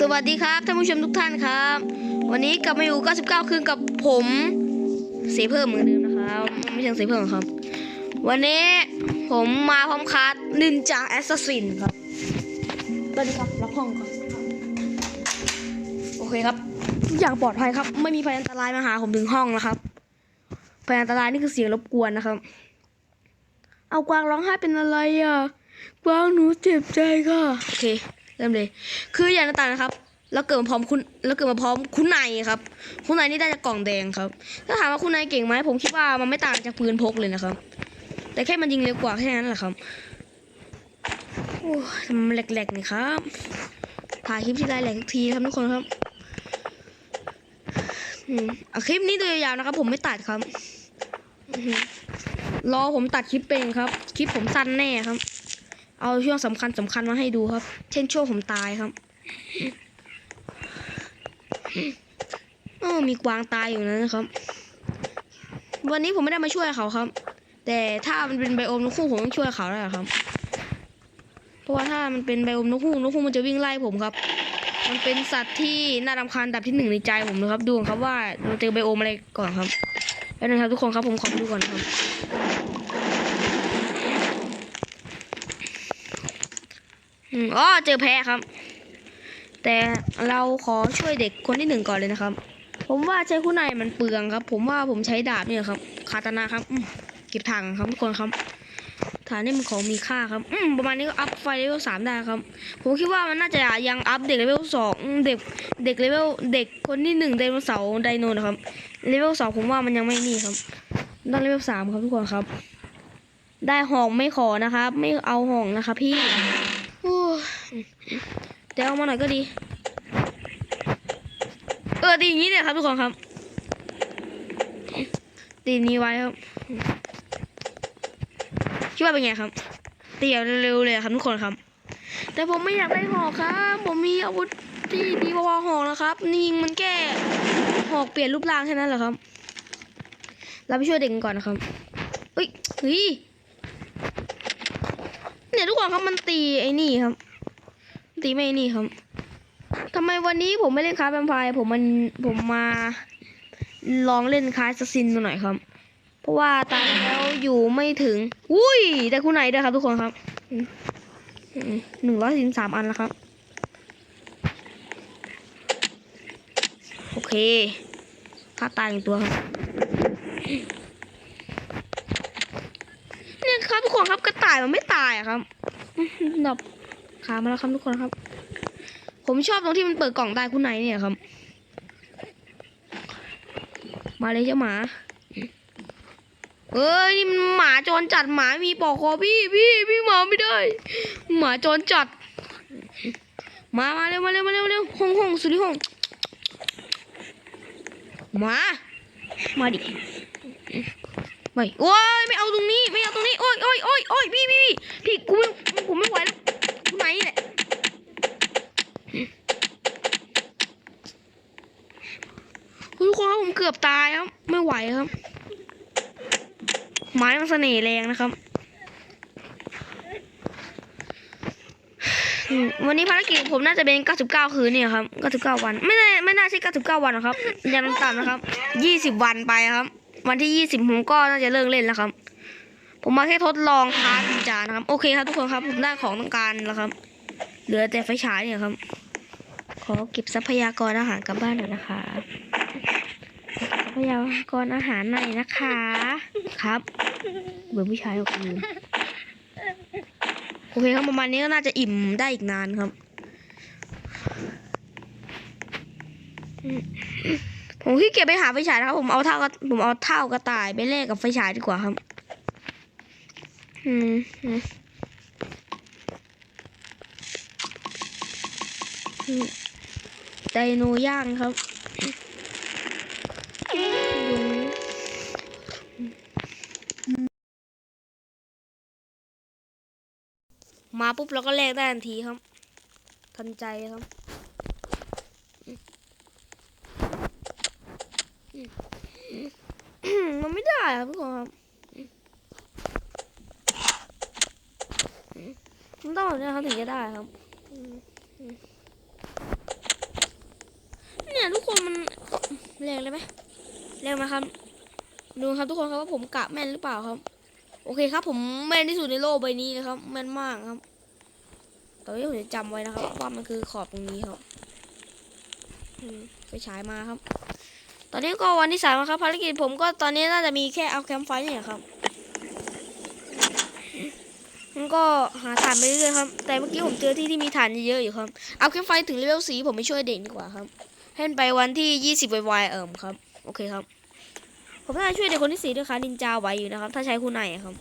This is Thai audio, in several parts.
สวัสดีครับท่านผู้ชมทุกท่านครับ วันนี้กลับมาอยู่ 99 คืนกับผมเสียเพิ่มเหมือนเดิมนะครับ ไม่ใช่เสียเพิ่มครับ วันนี้ผมมาพร้อมคัสนินจาแอสซัสซินครับสวัสดีครับล็อกห้องก่อนโอเคครับทุกอย่างปลอดภัยครับ ไม่มีภัยอันตรายมาหาผมถึงห้องนะครับภัยอันตรายนี่คือเสียงรบกวนนะครับ เอากวางร้องไห้เป็นอะไรอะกวางหนูเจ็บใจค่ะโอเค ริ่มเลย คืออย่างต่างนะครับแล้วเกิดมาพร้อมคุณแล้วเกิดมาพร้อมคุณนายครับ คุณนายนี่ได้จากกล่องแดงครับ ถ้าถามว่าคุณนายเก่งไหมผมคิดว่ามันไม่ต่างจากปืนพกเลยนะครับ แต่แค่มันยิงเร็วกว่าแค่นั้นแหละครับโอ้ทำมมันแหลกๆนี่ครับถ่ายคลิปที่ไรแหลกทุกทีครับทุกคนครับอาคลิปนี้ดูยาวๆนะครับ ผมไม่ตัดครับรอผมตัดคลิปเป็นครับ คลิปผมสั้นแน่ครับ เอาช่วงสำคัญสำคัญมาให้ดูครับ เช่นช่วงผมตายครับโอ้มีกวางตายอยู่นะครับ วันนี้ผมไม่ได้มาช่วยเขาครับ แต่ถ้ามันเป็นไบโอมนกคู่ผมต้องช่วยเขาแล้วครับ เพราะว่าถ้ามันเป็นไบโอมนกคู่นกคู่มันจะวิ่งไล่ผมครับ มันเป็นสัตว์ที่น่ารำคาญดับที่หนึ่งในใจผมนะครับ ดูครับว่าเราเจอไบโอมอะไรก่อนครับ แล้วนะครับทุกคนครับผมขอดูก่อนครับ อ๋อเจอแพ้ครับ แต่เราขอช่วยเด็กคนที่หนึ่งก่อนเลยนะครับ ผมว่าใช้คู่ในมันเปลืองครับ ผมว่าผมใช้ดาบเนี่ยครับคาตานะครับเก็บถังครับทุกคนครับฐานนี่มันของมีค่าครับอืมประมาณนี้ก็อัพไฟเลเวลสามได้ครับ ผมคิดว่ามันน่าจะยังอัพเด็กเลเวลสองเด็กเด็กเลเวลเด็กคนที่หนึ่งไดโนเสาร์ไดโนนะครับเลเวลสองผมว่ามันยังไม่นี่ครับต้องเลเวลสามครับทุกคนครับ ได้ห้องไม่ขอนะครับ ไม่เอาห้องนะครับพี่ เดี๋ยวเอามาหน่อยก็ดี เออดีอย่างนี้เนี่ยครับทุกคนครับตีนี้ไว้ครับคิดว่าเป็นไงครับตีเอาเร็วๆเลยครับทุกคนครับ แต่ผมไม่อยากได้หอกครับ ผมมีอาวุธที่ดีกว่าหอกแล้วครับนี่ยิงมันแก้หอกเปลี่ยนรูปร่างแค่นั้นเหรอครับ เราไปช่วยเด็กกันก่อนนะครับเฮ้ยเฮ้ยเนี่ยทุกคนครับมันตีไอ้นี่ครับ ตีไม่นี่ครับทำไมวันนี้ผมไม่เล่นคาร์แวมไพร์ผมมันผมมาลองเล่นคาร์สซินมาหน่อยครับ เพราะว่าตายแล้วอยู่ไม่ถึง อุ้ยได้คู่ไหนด้วยครับทุกคนครับหนึ่งร้อยสิบสามอันแล้วครับ โอเคฆ่าตายหนึ่งตัวครับเนี่ยครับทุกคนครับกระต่ายมันไม่ตายอะครับหือดับ ขามาแล้วครับทุกคนครับ ผมชอบตรงที่มันเปิดกล่องได้คุณไหนเนี่ยครับ มาเลยเจ้าหมาเอ้ยนี่มันหมาจรจัดหมามีปอกคอพี่พี่พี่หมาไม่ได้ หมาจรจัด มามาเร็วมาเร็วมาเร็วเร็วห้องห้องสุดที่ห้องมา มาดิไม่โอ้ยไม่เอาตรงนี้ไม่เอาตรงนี้โอ้ยโอ้ยโอ้ยโอ้ยพี่พี่พี่พี่กูไม่ผมไม่ไหวแล้ว ไหนแหละเฮ้ยทุกคนครับผมเกือบตายครับ ไม่ไหวครับ ไม้มันเสน่ห์แรงนะครับ วันนี้ภารกิจของผมน่าจะเป็น 99 คืนเนี่ยครับ 99 วัน ไม่น่าไม่น่าใช่ 99 วันหรอกครับ ยังต่ำนะครับ 20 วันไปครับ วันที่ 20 ผมก็น่าจะเลิกเล่นแล้วครับ ผมมาแค่ทดลองค้าพิ จานะครับ โอเคครับทุกคนครับผมได้ของต้องการแล้วครับ เหลือแต่ไฟฉายเนี่ยครับ ขอเก็บทรัพยากรอาหารกลับบ้านหน่อยนะคะทรัพยากรอาหารหน่อยนะคะ ครับเบื่อผู้ชายออกลืมโอเคครับประมาณนี้ก็น่าจะอิ่มได้อีกนานครับ ผมขี้เกียจไปหาไฟฉายนะครับ ผมเอาเท่ากระผมเอาเท่ากระต่ายไปแลกกับไฟฉายดีกว่าครับ อืมไดโนย่างครับมาปุ๊บเราก็แลกได้ทันทีครับ ทันใจครับ มันไม่ได้ครับทุกคนครับ ต้องเนี่ยเขาถึงจะได้ครับเนี่ยทุกคนมันแรงเลยไหมแรงไหมครับ ดูครับทุกคนครับว่าผมกะแม่นหรือเปล่าครับ โอเคครับ ผมแม่นที่สุดในโลกใบนี้นะครับ แม่นมากครับตอนนี้ผมจะจำไว้นะครับว่ามันคือขอบตรงนี้ครับไปฉายมาครับ ตอนนี้ก็วันที่สามครับภารกิจผมก็ตอนนี้น่าจะมีแค่เอาแคมป์ไฟนี่ครับ มันก็หาฐานไปเรื่อยๆครับ แต่เมื่อกี้ผมเจอที่ที่มีฐานเยอะๆอยู่ครับ เอาแคมป์ไฟถึงเลเวลสีผมไปช่วยเด็กดีกว่าครับ ให้มันไปวันที่ยี่สิบวายเอิ่มครับ โอเคครับ ผมน่าจะช่วยเด็กคนที่สี่ด้วยค่ะนินจาไหวอยู่นะครับ ถ้าใช้คู่ไหนครับ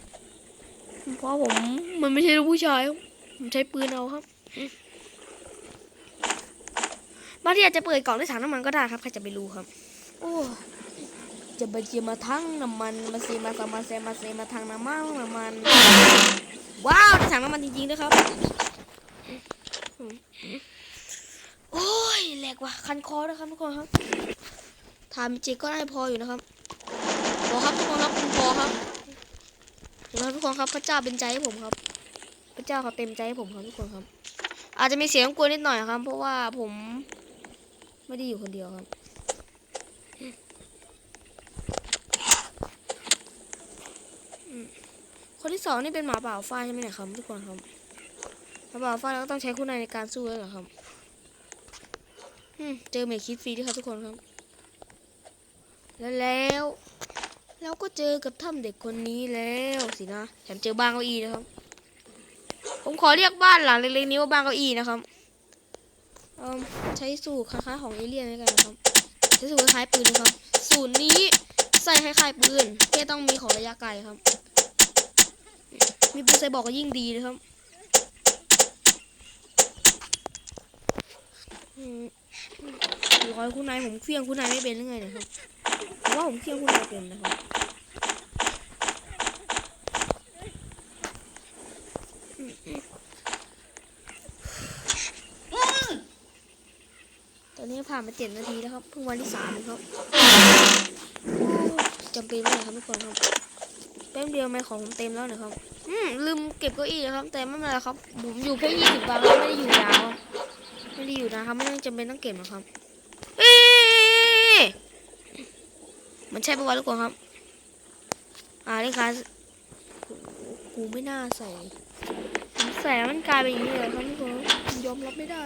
เพราะผมมันไม่ใช่ลูกผู้ชาย ผมใช้ปืนเอาครับบางทีอาจจะเปิดกล่องด้วยถังน้ำมันก็ได้ครับใครจะไปรู้ครับ โอ้ จะไปเจีมาทั้งน้ำมันมาเซมาสามาเซมาเซมาทางน้ำมันน้ำมัน ว้าวได้ถังน้ำมันจริงๆด้วยครับ โอ้ยแหลกว่ะคันคอนะครับทุกคนครับทามจิก็ได้พออยู่นะครับพอครับทุกคนครับคุณพอครับนะครับทุกคนครับพระเจ้าเป็นใจให้ผมครับ พระเจ้าเขาเต็มใจให้ผมครับทุกคนครับ อาจจะมีเสียงกลัวนิดหน่อยครับ เพราะว่าผมไม่ได้อยู่คนเดียวครับ อืม คนที่สองนี่เป็นหมาป่าฝ้าใช่ไหมเนี่ยครับทุกคนครับหมาป่าฝ้าเราก็ต้องใช้คุณนายในการสู้แล้วเหรอครับเจอเมคคิดฟรีด้วยครับทุกคนครับ แล้วแล้วเราก็เจอกับถ้ำเด็กคนนี้แล้วสินะแถมเจอบ้านเก้าอี้นะครับ ผมขอเรียกบ้านหลังเล็กๆนี้ว่าบ้านเก้าอี้นะครับใช้สูตรคล้ายๆของเอเลี่ยนแล้วกันนะครับใช้สูตรคล้ายปืนนะครับ สูตรนี้ใส่คล้ายๆปืนแค่ต้องมีของระยะไกลครับ มีปืนใส่บอกก็ยิ่งดีนะครับรือว่าคุณนายผมเคลี้ยงคุณนายไม่เป็นหรือไงเนี่ยครับผมว่าผมเคลี้ยงคุณนายเป็นนะครับตอนนี้ผ่านมาเจ็ดนาทีแล้วครับเพิ่งวันที่สามเองครับจำเป็นไหมครับทุกคนครับ แป๊บเดียวไม่ของผมเต็มแล้วนะครับ อืมลืมเก็บเก้าอี้นะครับ แต่ไม่เป็นไรครับ ผมอยู่แค่ยี่สิบวันแล้วไม่ได้อยู่ยาว ไม่ได้อยู่นะครับ ไม่ต้องจำเป็นต้องเก็บนะครับ เอ๊ะมันใช่ปะวะทุกคนครับ อ่านี่ค่ะกูไม่น่าใส่ใส่แล้วมันกลายเป็นอย่างนี้เลยครับทุกคนยอมรับไม่ได้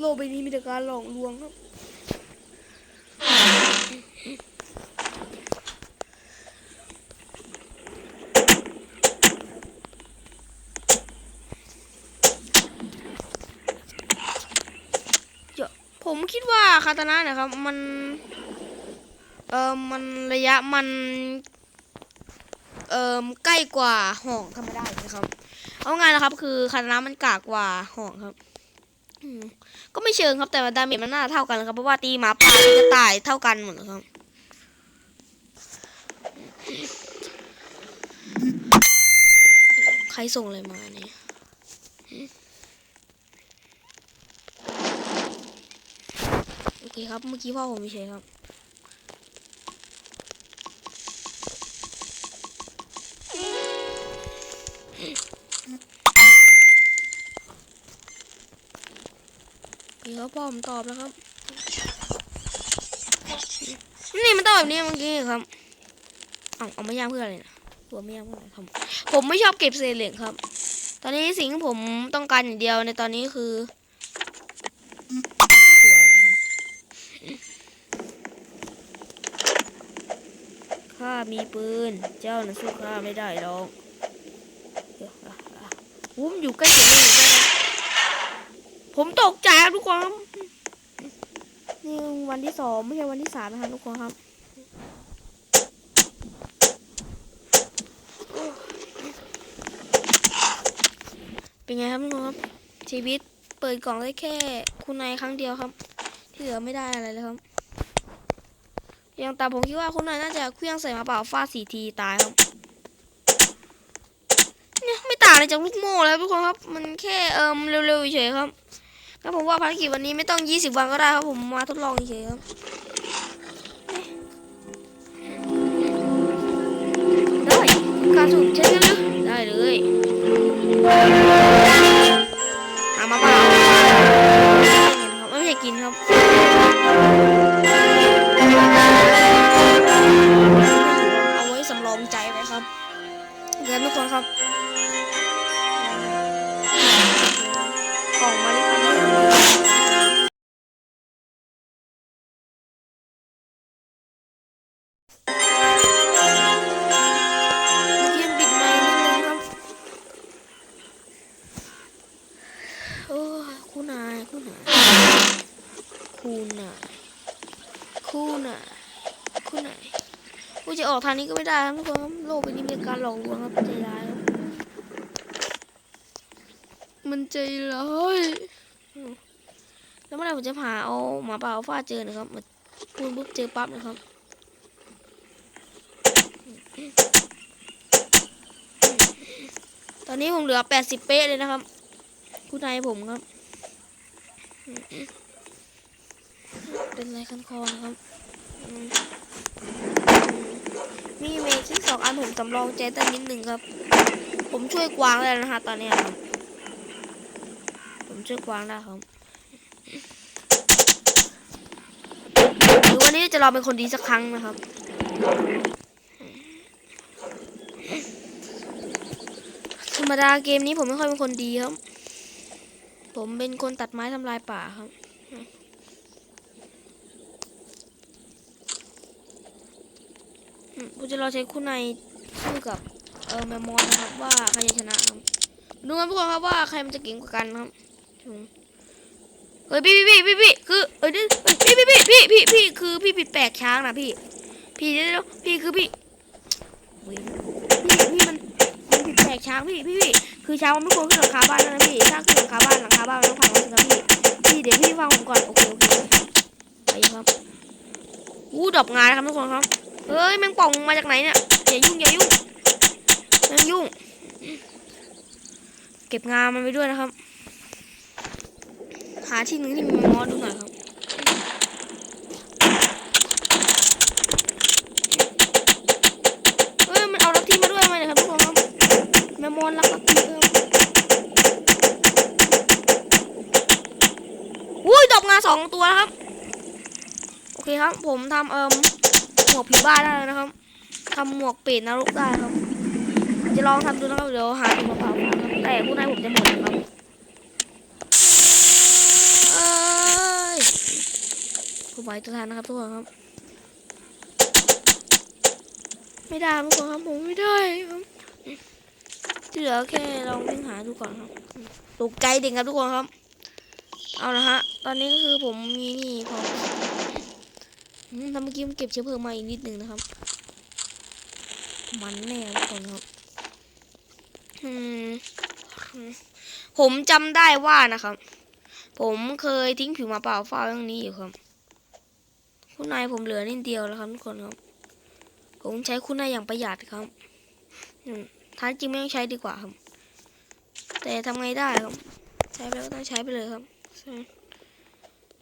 โลกใบนี้มีแต่การหลอกลวงครับ เดี๋ยวผม คิดว่าคาตานะเนะครับ มันเอ่อมันระยะมันเอ่อใกล้กว่าห่องธรรมดาอีกนะครับ เอาง่ายนะครับ คือคาตานะมันกากกว่าห่องครับก็ไม่เชิงครับแต่ดาเมจมันน่าจะเท่ากันนะครับเพราะว่าตีหมาป่าตีกระต่ายเท่ากันหมดครับใครส่งอะไรมาเนี่ยโอ เคครับ เมื่อกี้พ่อผมไม่ใช่ครับ โอเคครับพ่อผมตอบแล้วครับ นี่มันตอบแบบนี้เมื่อกี้ครับ เอาเอาไมาย่างเพื่ออะไรนะตัวไม่ย่างเพื่ออะไรครับ ผมไม่ชอบเก็บเศษเหล็กครับ ตอนนี้สิ่งที่ผมต้องการอย่างเดียวในตอนนี้คือตัวอะไรครับข้า มีปืน เจ้าน่ะสู้ข้าไม่ได้หรอกวุ้มอยู่ใกล้เสียงเลยได้ไหมผมตกใจครับทุกคนครับนี่วันที่สองไม่ใช่วันที่สามนะครับทุกคนครับเป็นไงครับทุกคนครับ ชีวิตเปิดกล่องได้แค่ คุณนายครั้งเดียวครับ ที่เหลือไม่ได้อะไรเลยครับ ย่างแต่ผมคิดว่าคุณนายน่าจะเคลื่องใส่มาเปล่าฟาดสี่ทีตายครับเนี่ยไม่ต่างอะไรจากลูกโม่แล้วทุกคนครับ มันแค่เอิมเร็วๆเฉยครับแล้วผมว่าภารกิจวันนี้ไม่ต้องยี่สิบวันก็ได้ครับผมมาทดลองเฉยครับได้การสูบใช่ไหมได้เลย ออกทางนี้ก็ไม่ได้ครับทุกคนครับโลกใบนี้มีการหลอกลวงครับใจร้ายครับมันใจร้ายแล้วเมื่อไหร่ผมจะหาเอาหมาป่าอัลฟาเจอนะครับมาพูดปุ๊บเจอปั๊บนะครับตอนนี้ผมเหลือแปดสิบเป๊ะเลยนะครับผู้นายผมครับ เป็นไรคันคอนะครับ มีเมย์ที่สองอันผมสำรองใจตั้งนิดหนึ่งครับ ผมช่วยกวางแล้วนะฮะตอนนี้ครับ ผมช่วยกวางได้ครับหรือวันนี้จะลองเป็นคนดีสักครั้งนะครับธรรมดาเกมนี้ผมไม่ค่อยเป็นคนดีครับ ผมเป็นคนตัดไม้ทำลายป่าครับ อืม ผมจะรอใช้คู่ในสู้กับเออแมมมอนนะครับว่าใครจะชนะครับดูกันพวกครับว่าใครมันจะเก่งกว่ากันครับเฮ้ยพี่พี่พี่พี่คือเอ้ยเดี๋ยวเฮ้ยพี่พี่พี่พี่พี่พี่คือพี่ผิดแปลกช้างนะพี่ พี่เดี๋ยวพี่คือพี่เว้ยพี่พี่มันมันผิดแปลกช้างพี่พี่พี่คือช้างมันไม่ควรขึ้นหลังคาบ้านนะพี่ถ้าขึ้นหลังคาบ้านหลังคาบ้านมันต้องพังนะพี่พี่เดี๋ยวพี่ฟังผมก่อนโอเคโอเคไปครับอู้ดอกงานครับทุกคนครับ เฮ้ยแมงป่องมาจากไหนเนี่ยอย่ายุ่งอย่ายุ่งแมงยุ่ง เก็บงามันไปด้วยนะครับ หาที่หนึ่งที่มีมอสดูหน่อยครับเฮ้ยมันเอาลัทธิมาด้วยไหมเนะครับทุกคนครับแมมมอนรักลัทธิเอออุ้ยดอกงาสองตัวนะครับโอเคครับ ผมทำเอิ่ม หมวกผีบ้าได้แล้วนะครับทำหมวกเป็ดนรกได้ครับ จะลองทำดูนะครับเดี๋ยวหาตัวมะพร้าวมาครับแต่ผู้นายผมจะหมดนะครับผมไหวตัวทันนะครับทุกคนครับ ไม่ได้ครับทุกคนครับผมไม่ได้ครับที่เหลือแค่ลองวิ่งหาดูก่อนครับตกใจเด็กครับทุกคนครับ เอาละฮะ ตอนนี้ก็คือผมมีนี่พออืม ทำเมื่อกี้มันเก็บเชื้อเพลิงมาอีกนิดนึงนะครับ มันแน่ทุกคนครับผมจำได้ว่านะครับ ผมเคยทิ้งผิวมาเปล่าฟ้าไว้ตรงนี้อยู่ครับ คุณนายผมเหลือนิดเดียวแล้วครับทุกคนครับ ผมใช้คุณนายอย่างประหยัดครับท้ายจริงไม่ต้องใช้ดีกว่าครับ แต่ทำไงได้ครับ ใช้ไปแล้วก็ต้องใช้ไปเลยครับ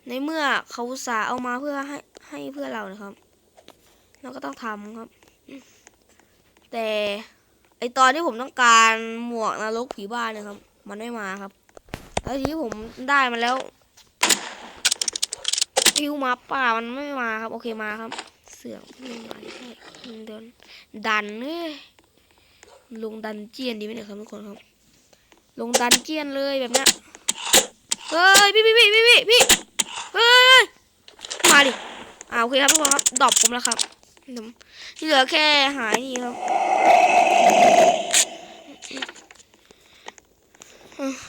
ในเมื่อเขาสาเอามาเพื่อให้ ให้เพื่อเรานะครับ เราก็ต้องทำครับ แต่ไอตอนที่ผมต้องการหมวกนรกผีบ้านเนะครับ มันไม่มาครับ แล้วทีนี้ผมได้มาแล้วพิวมาป่ามันไม่มาครับ โอเคมาครับ เสือกไม่มาใช่เดินดันเอ้ยลงดันเจียนดีไหมเนี่ยครับทุกคนครับ ลงดันเจียนเลยแบบเนี้ยเฮ้ยพี่พี่พี่พี่พี่เฮ้ยมาดิ อ่าโอเคครับทุกคนครับดอปผมแล้วครับที่เหลือแค่หายนี่ครับ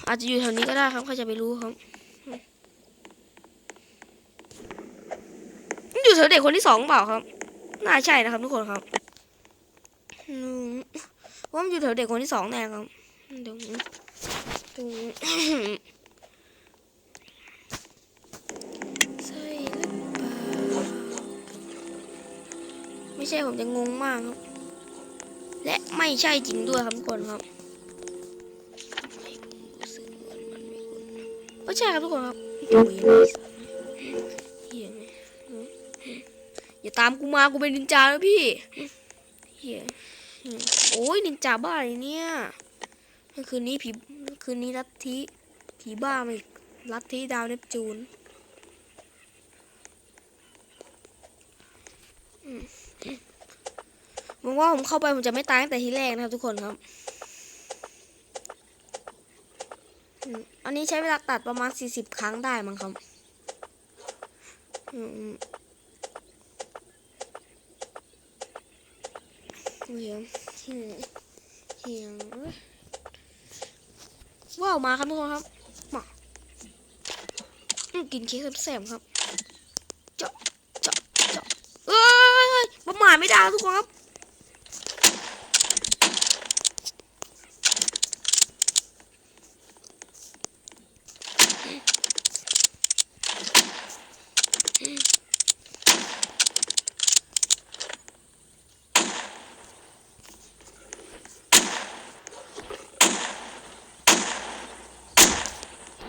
อาจจะอยู่แถวนี้ก็ได้ครับใครจะไปรู้ครับอยู่แถวเด็กคนที่สองเปล่าครับ น่าใช่นะครับทุกคนครับอืมว่ามันอยู่แถวเด็กคนที่สองแน่ครับเดี๋ยว ช่ผมจะงงมากครับ และไม่ใช่จริงด้วยครับทุกคนครับไม่ใช่ครับทุกคนครับอย่าตามกูมากูเป็นนินจาแล้วพี่เฮียโอ้ยนินจาบ้าเลยเนี่ยคืนนี้ผีคืนนี้ลัทธิผีบ้ามาอีกลัทธิดาวเนปจูน หวังว่าผมเข้าไปผมจะไม่ตายตั้งแต่ทีแรกนะครับทุกคนครับ อันนี้ใช้เวลาตัดประมาณสี่สิบครั้งได้มั้งครับเฮียงเฮียงเฮียงเอ้ยว้าวมาครับทุกคนครับมาอืมกินเค้กแซ่บครับเจาะเจาะเจาะเอ้ยประมาทไม่ได้ทุกคนครับ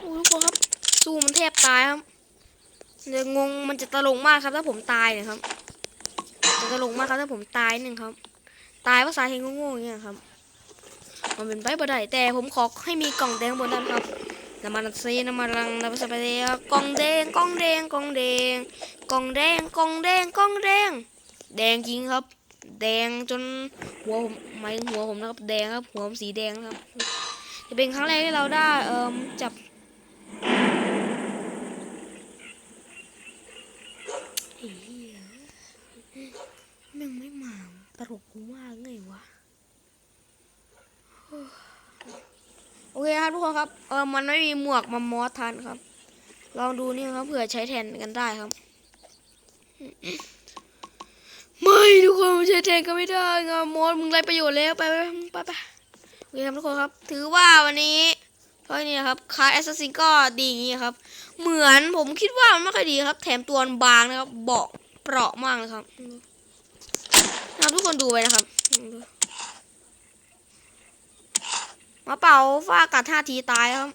โอ้ทุกคนครับสู้มันแทบ ตายครับเดี๋ยวงงมันจะตลกมากครับ ถ้าผมตายเนี่ยครับจะตลกมากครับถ้าผมตายหนึ่งครับ ตายภาษาเฮงโง่ๆอย่างเงี้ยครับ มันเป็นไปบ่ได้แต่ผมขอให้มีกล่องแดงบนนั้นครับน้ำมันซีน้ำมันรังน้ำมันสเปรย์กล่องแดงกล่องแดงกล่องแดงกล่องแดงกล่องแดงกล่องแดง แดงจริงครับ แดงจนหัวผมหมายถึงหัวผมนะครับ แดงครับหัวผมสีแดงครับ จะเป็นครั้งแรกที่เราได้เอ่มจับ ไอ้เหี้ยแม่งไม่มา ตลกกูมากไงวะโอเคครับทุกคนครับเออมันไม่มีหมวกมามอสทันครับ ลองดูนี่ครับเผื่อใช้แทนกันได้ครับ ไม่ทุกคนใช้แทนกันไม่ได้งามอสมึงไรประโยชน์แล้วไปไปไปไปโอเคครับทุกคนครับ ถือว่าวันนี้เพราะนี่ครับคาแอสซัสซินก็ดีอย่างนี้ครับ เหมือนผมคิดว่ามันไม่ค่อยดีครับ แถมตัวบางนะครับ เบาะเปราะมากเลยครับนะครับ ทุกคนดูไปนะครับมาเป่าฝ้ากัดห้าทีตายครับ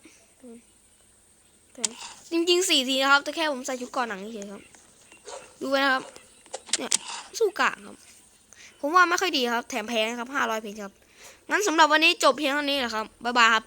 จริงๆสี่ทีนะครับ แต่แค่ผมใส่ชุดก่อนหนังเฉยครับ ดูไว้นะครับ เนี่ยสู้กากครับ ผมว่าไม่ค่อยดีครับ แถมแพงครับห้าร้อยเพงครับ งั้นสำหรับวันนี้จบเพียงเท่านี้แหละครับ บ๊ายบายครับ